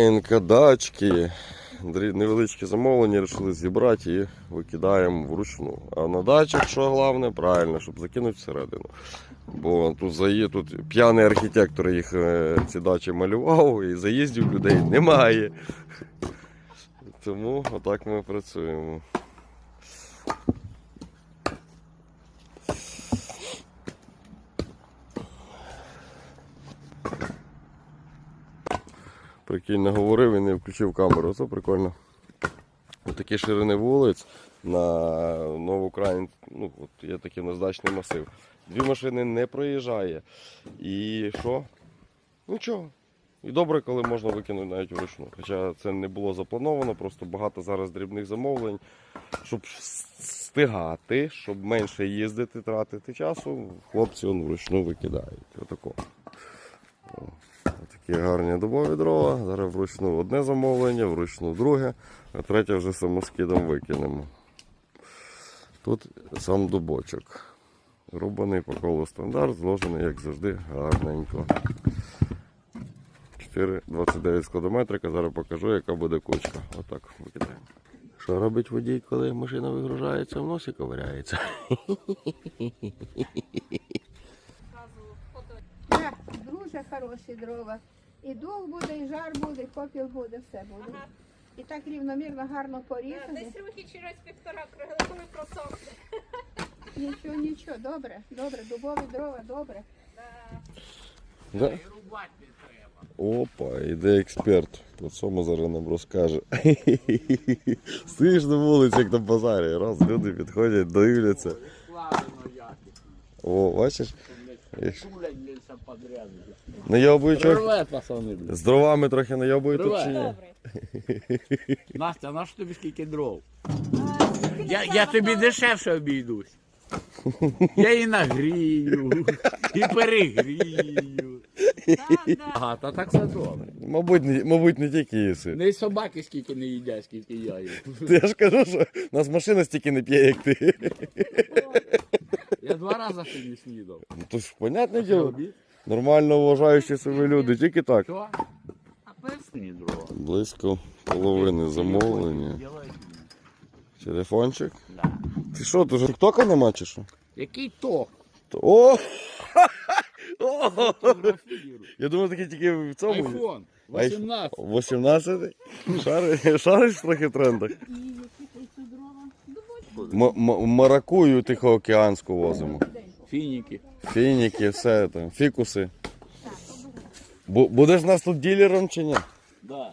Маленька дачки, невеличкі замовлення вирішили зібрати і викидаємо вручну. А на дачах, що головне, правильно, щоб закинути всередину. Бо тут заї... тут п'яний архітектор їх е, ці дачі малював, і заїздів людей немає. Тому отак ми працюємо. Прикинь, наговорив і не включив камеру. Це прикольно. Такі ширини вулиць на Новоукраїн, ну, от є такий наждачний масив. Дві машини не проїжджає. І що? Нічого. І добре, коли можна викинути навіть вручну. Хоча це не було заплановано, просто багато зараз дрібних замовлень. Щоб встигати, щоб менше їздити, тратити часу, хлопці вручну викидають. Отако. Такі гарні дубові дрова. Зараз вручну одне замовлення, вручну друге, а третє вже самоскидом викинемо. Тут сам дубочок. Рубаний по колу стандарт, зложений, як завжди, гарненько. 4,29 складометрика, зараз покажу, яка буде кучка. Отак викидаємо. Що робить водій, коли машина вигружається, в носі ковиряється. Дуже хороші дрова. І дух буде, і жар буде, і попіл буде, все буде. Ага. І так рівномірно, гарно порізані. Десь рухи через півтора круги, коли просохне. Нічого, нічого, добре, добре, дубові дрова, добре. Да? Опа, іде експерт. Про цьому зараз нам розкаже. Стоїш на вулиці, як на базарі. Раз люди підходять, дивляться. О, бачиш? Якщо- подряд. Найобують трохи. Привет, пацани. З дровами трохи найобують тут чи ні? Добре. Настя, на що тобі скільки дров? Я, я тобі дешевше обійдусь. Я і нагрію, і перегрію. Ага, та так все добре. Мабуть, не, мабуть, не тільки їси. Не й собаки скільки не їдять, скільки я їм. Я ж кажу, що у нас машина стільки не п'є, як ти. Два рази сьогодні снідав. Ну то ж, понятне діло, нормально вважаючі себе люди, тільки так. Що? А персні дрова. Близько половини замовлення. Телефончик. Да. Ти що, тут же тіктока нема чи що? Який ток? То- О! О! Фотографірую. Я думаю, таке тільки в цьому. Айфон. 18. 18? Шариш, шариш трохи в трендах. Маракую тихоокеанську возимо. Фініки. Фініки, все там, фікуси. Будеш нас тут ділером чи ні? Да.